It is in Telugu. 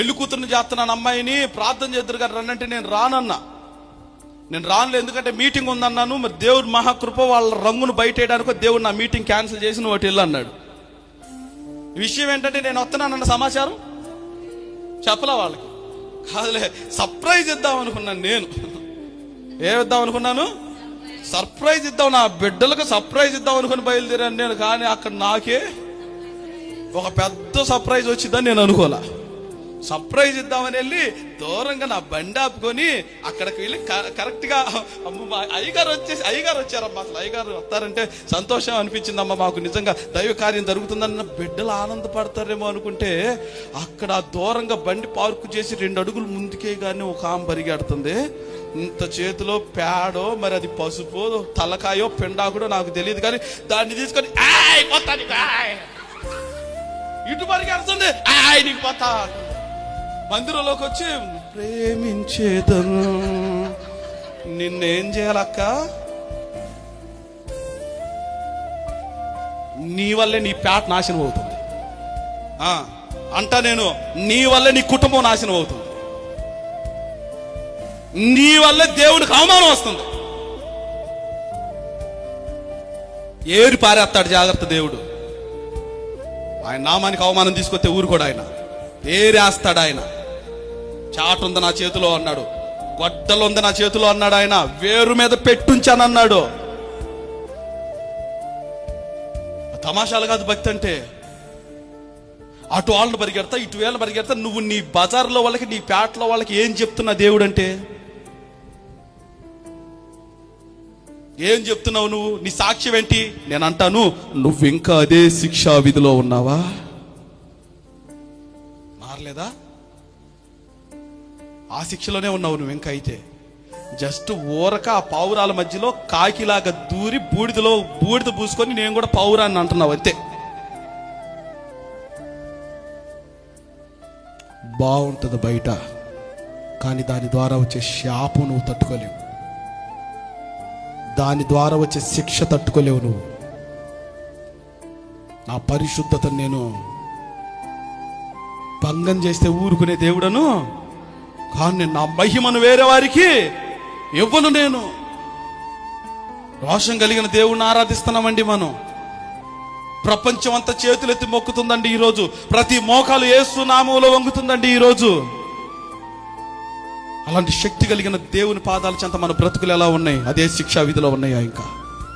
పెళ్ళి కూతురుని చేస్తున్నాను అమ్మాయిని ప్రార్థన చేద్దరు గారు రన్నంటే నేను రానన్నా. నేను రాను ఎందుకంటే మీటింగ్ ఉందన్నాను మరి దేవుడు మహాకృప వాళ్ళ రంగును బయటేయడానికి దేవుడు నా మీటింగ్ క్యాన్సిల్ చేసి నువ్వు ఒకటి అన్నాడు. విషయం ఏంటంటే నేను వస్తున్నానన్న సమాచారం? చెప్పలా వాళ్ళకి. కాదులే సర్ప్రైజ్ ఇద్దాం అనుకున్నాను నేను. ఏమిద్దాం అనుకున్నాను? సర్ప్రైజ్ ఇద్దాం నా బిడ్డలకు సర్ప్రైజ్ ఇద్దాం అనుకుని బయలుదేరాను నేను కానీ అక్కడ నాకే ఒక పెద్ద సర్ప్రైజ్ వచ్చిందని నేను అనుకోలే. సర్ప్రైజ్ ఇద్దామని వెళ్ళి దూరంగా నా బండి ఆపుకొని అక్కడికి వెళ్ళి కరెక్ట్గా మా అయ్యగారు వచ్చేసి అయ్యగారు వచ్చారమ్మా అసలు. అయ్యగారు వస్తారంటే సంతోషం అనిపించిందమ్మా. మాకు నిజంగా దైవ కార్యం జరుగుతుందన్న బిడ్డలు ఆనందపడతారేమో అనుకుంటే అక్కడ దూరంగా బండి పార్కు చేసి రెండు అడుగులు ముందుకే గానీ ఒక ఆమె పరిగెడుతుంది. ఇంత చేతిలో పేడో మరి అది పసుపు తలకాయో పిండాకుడో నాకు తెలియదు కానీ దాన్ని తీసుకొని పోతా ఆయ్." ఇటు పరిగెడుతుంది. ఆయనకి పోతా. మందిరంలోకి వచ్చి ప్రేమించేదను. నిన్నేం చేయాలక్క? నీ వల్లే నీ పేట నాశనం అవుతుంది. అంట అంటా నేను నీ వల్లే నీ కుటుంబం నాశనం అవుతుంది. నీ వల్లే దేవునికి అవమానం వస్తుంది. ఏరి పారేస్తాడు జాగ్రత్త దేవుడు. ఆయన నామానికి అవమానం తీసుకొస్తే ఊరు కూడా ఆయన. ఏరేస్తాడు ఆయన. చాటు ఉంది నా చేతిలో అన్నాడు. గొడ్డలు ఉంది నా చేతిలో అన్నాడు ఆయన. వేరు మీద పెట్టుంచానన్నాడు. తమాషాలు కాదు భక్తి అంటే. అటు వాళ్ళని పరిగెడతా ఇటు వేళ్ళని పరిగెడతా నువ్వు నీ బజార్లో వాళ్ళకి నీ పేటలో వాళ్ళకి ఏం చెప్తున్నా దేవుడు అంటే? ఏం చెప్తున్నావు నువ్వు? నీ సాక్ష్యం ఏంటి? నేను అంటాను నువ్వు ఇంకా అదే శిక్షా విధిలో ఉన్నావా? మారలేదా? ఆ శిక్షలోనే ఉన్నావు నువ్వు ఇంకా అయితే. జస్ట్ ఊరక ఆ పావురాల మధ్యలో కాకిలాగా దూరి బూడిదలో బూడిద పూసుకొని నేను కూడా పావురాన్ని అంటున్నావు అంతే. బాగుంటుంది బయట కానీ దాని ద్వారా వచ్చే శాపం నువ్వు తట్టుకోలేవు. దాని ద్వారా వచ్చే శిక్ష తట్టుకోలేవు నువ్వు. నా పరిశుద్ధతను నేను భంగం చేస్తే ఊరుకునే దేవుడను కానీ నా మహిమను వేరే వారికి ఇవ్వను నేను. రోషం కలిగిన దేవుణ్ణి ఆరాధిస్తున్నామండి మనం. ప్రపంచం అంతా చేతులెత్తి మొక్కుతుందండి ఈరోజు. ప్రతి మోకాలు ఏసు నామంలో వంగుతుందండి ఈరోజు. అలాంటి శక్తి కలిగిన దేవుని పాదాల చెంత మన బ్రతుకులు ఎలా ఉన్నాయి? అదే శిక్షా విధిలో ఉన్నాయా ఇంకా?